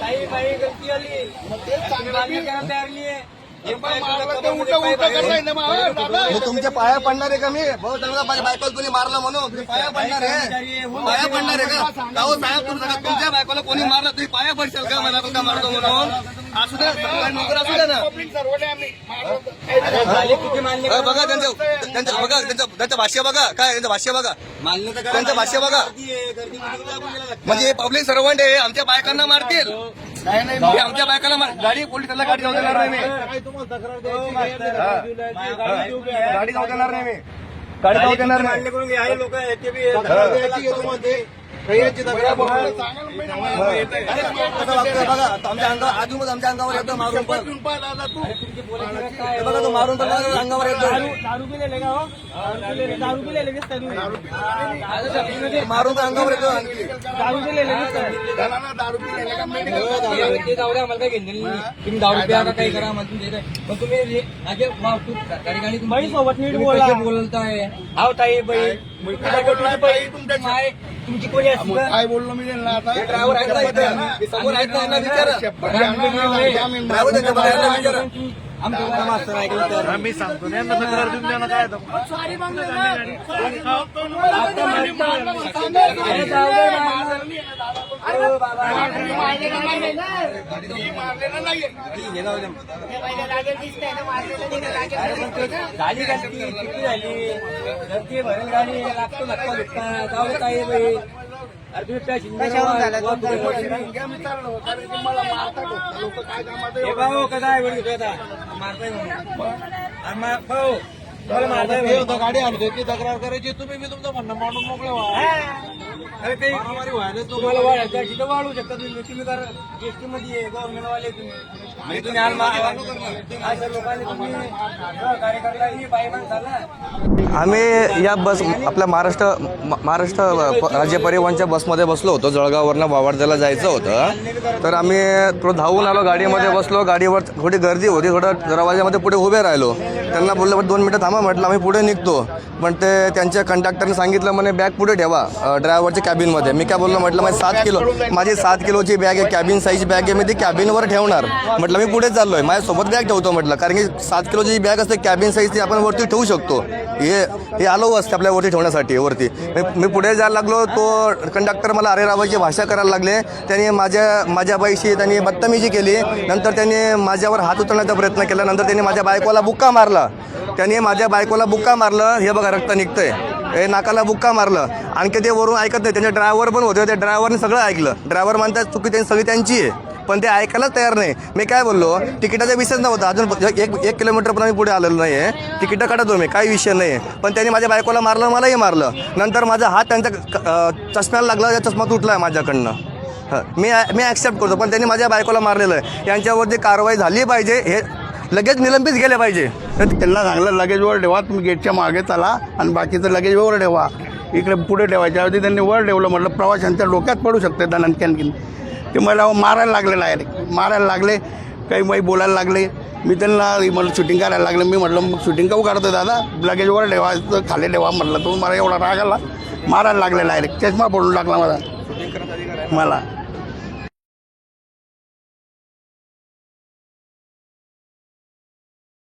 काही बाई गलती आली मान्य करायला तयार नाहीये. हे पाय मी तुमच्या पाया पडणार आहे का मी? भाऊ चांगला बायकोला तुम्ही मारलं म्हणून. पाया पडणार आहे. पाया पडणार आहे का? साहेब तुमच्या बायकोला कोणी मारलं तुम्ही पाया पडशाल का? मला का मारतो म्हणून? असू द्या नोकर असू द्या ना. बघा त्यांचं त्यांचं बघा त्यांचं त्यांचं भाष्य बघा. काय त्यांचं भाष्य बघा. त्यांचं भाष्य बघा. म्हणजे पब्लिक सर्वंट आहे आमच्या बायकांना मारतील. हे आमच्या बायकाला मार गाडी पोलिसाला गाडी जाऊ देणार नाही मी. गाडी जाऊ देणार नाही मी. गाडी जाऊ देणार नाही. हे लोक आहेत, ते बी आहेत. बघा आता आमच्या आमच्या अंगावर येतो मारून पण बघा तो मारून पण अंगावर येतो दारू मारून तर अंगावर येतो दारू जाऊ द्या, आम्हाला काही नाही. तुम्ही दारू प्या का काही करा म्हणून पण तुम्ही सोबत नीट बोलताय हाव ताई बाई तुमच्या माय तुमची कोणी असती का? काय बोललो मी त्यांना आता? हे ड्रायव्हर आहेत ना इथं. हे समोर आहेत ना यांना विचारा. ड्रायव्हर त्यांच्या बाहेरला विचारा. आमच्या मास्तर ऐकलं तर मी सांगतो त्यांना तक्रार देऊन द्या ना काय आता. अरे जाऊ दे ना. झाली गलती किती झाली गलती भरेल गाडी लागतो धक्का धुक्का जाऊ काय बाई हे भाऊ कसा आहे भाऊ हे. होतं गाडी आणली होती तक्रार करायची. तुम्ही मी तुमचं म्हणणं मांडून मोकळे व्हा. अरे ते तुम्हाला वाढायचं आहे, तिथं वाढवू शकता तुम्ही. तुम्ही कर एसटी मध्ये गव्हर्नमेंट वाले तुम्ही तुम्ही लोकांनी तुम्ही सहकार्य करता ही बाई माणसाला आम्ही या बस आपल्या महाराष्ट्र महाराष्ट्र राज्य परिवहनच्या बसमध्ये बसलो होतो. जळगाववरनं वावडजाला जायचं होतं. तर आम्ही थोडं धावून आलो गाडीमध्ये बसलो. गाडीवर थोडी गर्दी होती थोडं दरवाजामध्ये पुढे उभे राहिलो. त्यांना बोललं दोन मिनटं थांबा म्हटलं आम्ही पुढे निघतो. पण ते त्यांच्या कंडक्टरने सांगितलं म्हणे बॅग पुढे ठेवा ड्रायव्हरच्या कॅबिनमध्ये मी काय बोललो म्हटलं माझी सात किलो माझी सात किलोची बॅग आहे कॅबिन साईज बॅग आहे मी ती कॅबिनवर ठेवणार. म्हटलं मी पुढे आहे माझ्यासोबत बॅग ठेवतो म्हटलं कारण की सात किलोची जी बॅग असते कॅबिन साईज ती आपण वरती ठेवू शकतो. हे हे आलो असते आपल्या वरती ठेवण्यासाठी वरती. मी मी पुढे जायला लागलो तो कंडक्टर मला अरे रावाची भाषा करायला लागले. त्यांनी माझ्या माझ्या बाईशी त्यांनी बदतमीजी केली. नंतर त्यांनी माझ्यावर हात उचलण्याचा प्रयत्न केला. नंतर त्यांनी माझ्या बायकोला बुक्का मारला. त्यांनी माझ्या बायकोला बुक्का मारलं हे बघा रक्त निघतंय. हे नाकाला बुक्का मारलं. आणखी ते वरून ऐकत नाही. त्यांचे ड्रायव्हर पण होते. त्या ड्रायव्हरने सगळं ऐकलं. ड्रायव्हर म्हणतात चुकी त्यांची सगळी त्यांची आहे. पण ते ऐकायलाच तयार नाही. मी काय बोललो तिकिटाचा विषयच नव्हता. अजून एक एक किलोमीटर पण आम्ही पुढे आलेलो नाही आहे तिकीटं काढतो मी काही विषय नाही आहे पण त्यांनी माझ्या बायकोला मारलं मलाही मारलं. नंतर माझा हात त्यांच्या चष्म्याला लागला त्या चष्मा तुटला आहे माझ्याकडनं. हं, मी मी ॲक्सेप्ट करतो. पण त्यांनी माझ्या बायकोला मारलेलं आहे. यांच्यावरती कारवाई झाली पाहिजे हे लगेच निलंबित केले पाहिजे. त्यांना सांगलं लगेजवर ठेवा तुम्ही गेटच्या मागे चला आणि बाकीचं लगेज वर ठेवा. इकडे पुढे ठेवायच्या ऐवजी त्यांनी वर ठेवलं म्हटलं प्रवाशांच्या डोक्यात पडू शकते आणखी आणखीन ते मला मारायला लागले डायरेक्ट मारायला लागले काही माही बोलायला लागले. मी त्यांना म्हटलं शूटिंग करायला लागलं. मी म्हटलं मग शूटिंग काऊ काढतो दादा? लगेजवर ठेवा खाली ठेवा म्हटलं. तो मला एवढा राग आला. मारायला लागले डायरेक्ट चष्मा पडून लागला मला मला.